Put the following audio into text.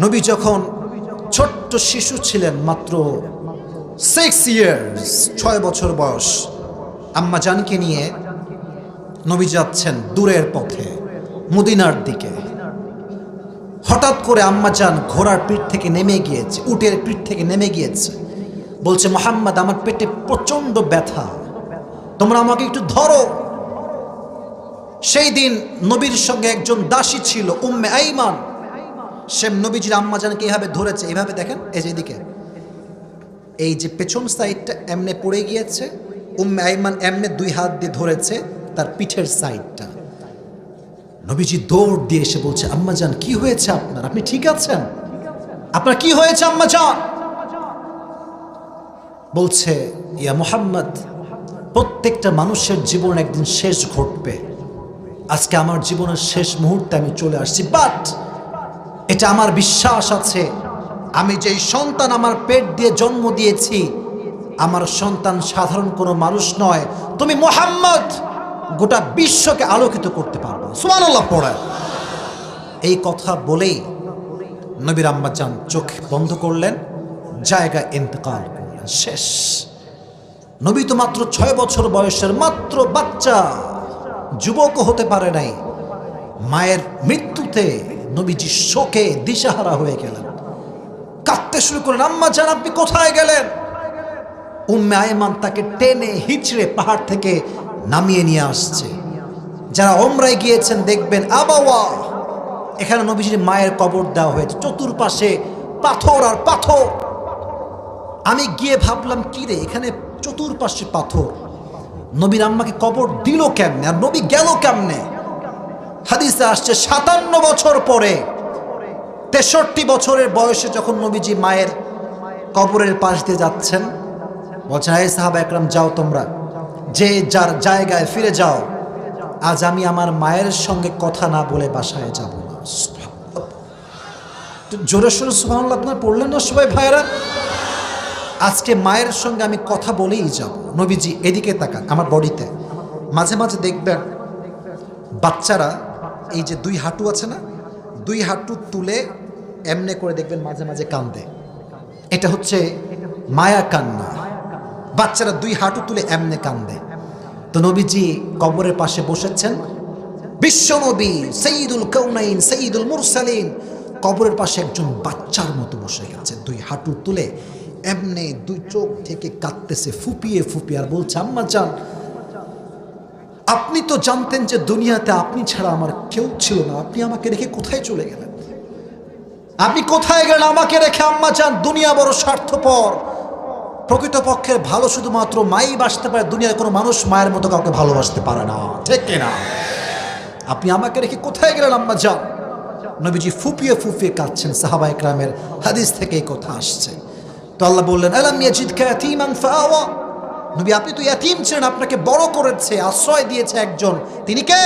নবী যখন ছোট্ট শিশু ছিলেন মাত্র সিক্স ইয়ার্স ছয় বছর বয়স, আম্মা জানকে নিয়ে নবী যাচ্ছেন দূরের পথে, মদিনার দিকে। হঠাৎ করে আম্মা যান ঘোড়ার পিঠ থেকে নেমে গিয়েছে, উটের পিঠ থেকে নেমে গিয়েছে। বলছে, মোহাম্মদ, আমার পেটে প্রচণ্ড ব্যথা। তোমরা আমাকে একটু ধরো। সেই দিন নবীর সঙ্গে একজন দাসী ছিল, উম্মে আইমান। সে নবীজির আম্মাজানকে এইভাবে ধরেছে এইভাবে দেখেন? এই যে এদিকে। এই যে পেছন সাইডটা এমনে পড়ে গিয়েছে, উম্মে আইমান এমনে দুই হাত দিয়ে ধরেছে, তার পিঠের সাইডটা। নবীজি দৌড় দিয়ে এসে বলছে আম্মাজান কি হয়েছে আপনার? আপনি ঠিক আছেন? আপনার কি হয়েছে আম্মাজান বলছে, ইয়া মোহাম্মদ, প্রত্যেকটা মানুষের জীবন একদিন শেষ ঘটবে। আজকে আমার জীবনের শেষ মুহূর্তে আমি চলে আসছি, বাট এটা আমার বিশ্বাস আছে। আমি যেই সন্তান আমার পেট দিয়ে জন্ম দিয়েছি, আমার সন্তান সাধারণ কোনো মানুষ নয়। তুমি মোহাম্মদ গোটা বিশ্বকে আলোকিত করতে পারব। সুমানুল্লাহ পড়ায় এই কথা বলেই নবীর আম্মাজান চোখ বন্ধ করলেন, জায়গা ইন্তকাল করলেন। শেষ। নবী তো মাত্র ছয় বছর বয়সের মাত্র বাচ্চা। যুবকও হতে পারে নাই। মায়ের মৃত্যুতে নবীজি শোকে দিশাহারা হয়ে গেলেন। কাঁদতে শুরু করলেন, আম্মা জান, আপনি কোথায় গেলেন? উম্মে আয়মান তাকে টেনে হিচড়ে পাহাড় থেকে নামিয়ে নিয়ে আসছে। যারা ওমরায় গিয়েছেন, দেখবেন আবাওয়া এখানে নবীজির মায়ের কবর দেওয়া হয়েছে। চতুর্পাশে পাথর আর পাথর। আমি গিয়ে ভাবলাম, কি রে, এখানে চতুর্পাশে পাথর? নবীর আম্মাকে কবর দিল কেমনে? আর নবী গেল কেমনে? হাদিসে আসছে, সাতান্ন বছর পরে, তেষট্টি বছরের বয়সে যখন নবীজি মায়ের কবরের পাশ দিয়ে যাচ্ছেন, বলছেন আয় সাহাবা একরাম, যাও তোমরা। যে যার জায়গায় ফিরে যাও, আজ আমি আমার মায়ের সঙ্গে কথা না বলে বাসায় যাব না। জোরে সোরে সুবাহ আপনার পড়লেন না সবাই ভাইয়েরা? আজকে মায়ের সঙ্গে আমি কথা বলেই যাব। নবীজি এদিকে তাকান, আমার বডিতে। মাঝে মাঝে দেখবেন, বাচ্চারা এই যে দুই হাঁটু আছে না, দুই হাঁটু তুলে এমনে করে দেখবেন মাঝে মাঝে কান্দে। এটা হচ্ছে মায়া কান্না। বাচ্চারা দুই হাঁটু তুলে এমনে কান্দে। তো নবীজি কবরের পাশে বসেছেন। বিশ্বনবী সঈদুল কৌনাইন সঈদুল মুরসালিন কবরের পাশে একজন বাচ্চার মতো বসে গেছে। দুই হাঁটু তুলে এমনে দুই চোখ থেকে কাঁদতেছে, ফুপিয়ে ফুপিয়ে আর বলছে, আম্মা যান আপনি তো জানতেন যে দুনিয়াতে আপনি ছাড়া আমার কেউ ছিল না। আপনি আমাকে রেখে কোথায় চলে গেলেন? আপনি কোথায় গেলেন? আমাকে রেখে আম্মা যান, দুনিয়া বড় স্বার্থপর। প্রকৃতপক্ষে ভালো শুধুমাত্র মাই বাসতে পারে, দুনিয়ার কোনো মানুষ মায়ের মতো কাউকে ভালোবাসতে পারে না। ঠিক কিনা আপনি আমাকে রেখে কোথায় গেলেন, আম্মা যান? নবীজি ফুপিয়ে ফুপিয়ে কাঁদছেন সাহাবা একরামের হাদিস থেকে এই কথা আসছে। তো আল্লাহ বললেন, আলাম ইয়াজিদকা ইয়াতীমান ফাআওয়া নবী আপনি তো ইয়াতিম ছিলেন আপনাকে বড় করেছে আশ্রয় দিয়েছে একজন। তিনি কে?